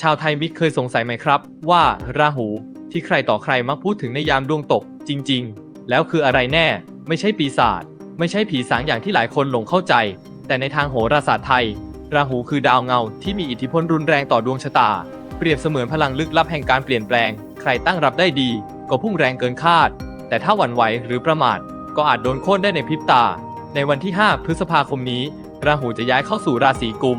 ชาวไทยมิกเคยสงสัยไหมครับ ว่าราหูที่ใครต่อใครมักพูดถึงในยามดวงตกจริง ๆ แล้วคืออะไรแน่ ไม่ใช่ปีศาจไม่ใช่ผีสางอย่างที่หลายคนหลงเข้าใจ แต่ในทางโหราศาสตร์ไทย ราหูคือดาวเงาที่มีอิทธิพลรุนแรงต่อดวงชะตา เปรียบเสมือนพลังลึกลับแห่งการเปลี่ยนแปลง ใครตั้งรับได้ดี ก็พุ่งแรงเกินคาด แต่ถ้าหวั่นไหวหรือประมาท ก็อาจโดนโค่นได้ในพริบตา ในวันที่ 5 พฤษภาคมนี้ ราหูจะย้ายเข้าสู่ราศีกุม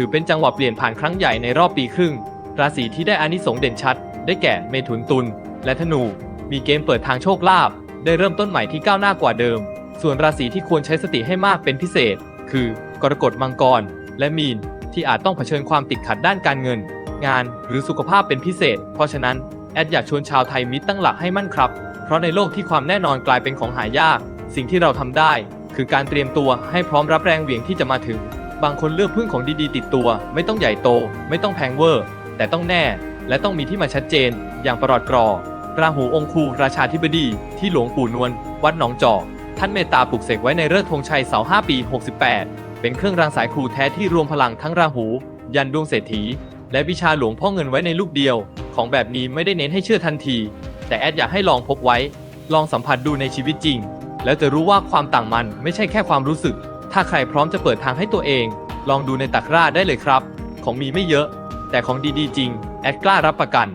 ถือเป็นจังหวะเปลี่ยนผ่านครั้งใหญ่ในรอบปีครึ่ง ราศีที่ได้อานิสงส์เด่นชัด ได้แก่เมถุนตุลและธนู มีเกมเปิดทางโชคลาภได้เริ่มต้นใหม่ที่ก้าวหน้ากว่าเดิม ส่วนราศีที่ควรใช้สติให้มากเป็นพิเศษ คือกรกฎมังกร และมีน ที่อาจต้องเผชิญความติดขัดด้านการเงิน งานหรือสุขภาพเป็นพิเศษ เพราะฉะนั้นแอดอยากชวนชาวไทยมิตรตั้งหลักให้มั่นครับ เพราะในโลกที่ความแน่นอนกลายเป็นของหายาก สิ่งที่เราทำได้ คือการเตรียมตัวให้พร้อมรับแรงเหวี่ยงที่จะมาถึง บางคนเลือกพึ่งของดีๆ ติดตัว ไม่ต้องใหญ่โต ไม่ต้องแพงเวอร์ แต่ต้องแน่ และต้องมีที่มาชัดเจน อย่างประหลอดกรอราหูองคูราชาธิบดี ที่หลวงปู่นวลวัดหนองจอกท่านเมตตาปลุกเสกไว้ในเลิกษ์ธงชัยเสา5ปี 68 เป็นเครื่องรางสายครูแท้ที่รวมพลังทั้งราหู ยันดวงเศรษฐี และวิชาหลวงพ่อเงินไว้ในลูกเดียว ของแบบนี้ไม่ได้เน้นให้เชื่อทันที แต่แอดอยากให้ลองพกไว้ ลองสัมผัสดูในชีวิตจริง แล้วจะรู้ว่าความต่างมันไม่ใช่แค่ความรู้สึก ถ้าใครพร้อมจะเปิดทางให้ตัวเอง ลองดูในตักร้าได้เลยครับ ของมีไม่เยอะ แต่ของดีๆ จริง แอดกล้ารับประกัน